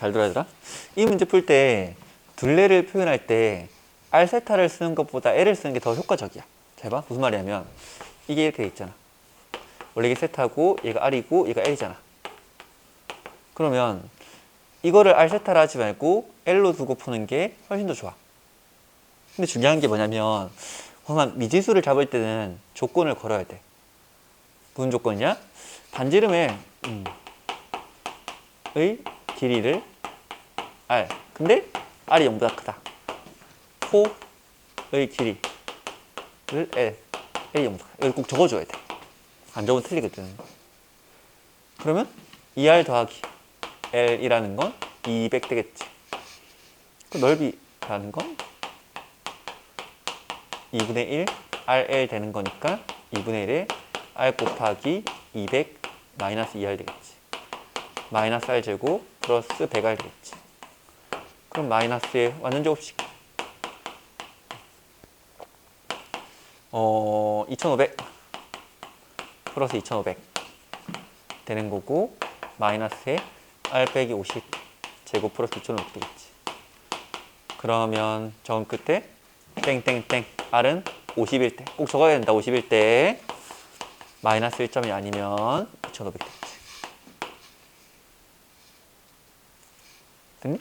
잘 들어야 되라. 이 문제 풀 때 둘레를 표현할 때 R 세타를 쓰는 것보다 L을 쓰는 게 더 효과적이야. 잘 봐. 무슨 말이냐면 이게 이렇게 돼 있잖아. 원래 이게 세타고 얘가 R이고 얘가 L이잖아. 그러면 이거를 R 세타로 하지 말고 L로 두고 푸는 게 훨씬 더 좋아. 근데 중요한 게 뭐냐면 그만 미지수를 잡을 때는 조건을 걸어야 돼. 무슨 조건이냐? 반지름의 음, 의 길이를 R. 근데 R이 0보다 크다. 호의 길이를 L. L이 0보다 크다. 이걸 꼭 적어줘야 돼. 안 적으면 틀리거든. 그러면 2R 더하기 L이라는 건 200 되겠지. 그 넓이라는 건 2분의 1 RL 되는 거니까 2분의 1에 R 곱하기 200 마이너스 2R 되겠지. 마이너스 R 제곱 플러스 100R 되겠지. 그럼 마이너스의 완전 제곱식. 어, 2500 플러스 2500 되는 거고 마이너스에 R 빼기 50 제곱 플러스 2500 되겠지. 그러면 점 끝에 땡땡땡 R은 50일 때 꼭 적어야 된다 50일 때 마이너스 1점이 아니면 2500 되겠지 됐니?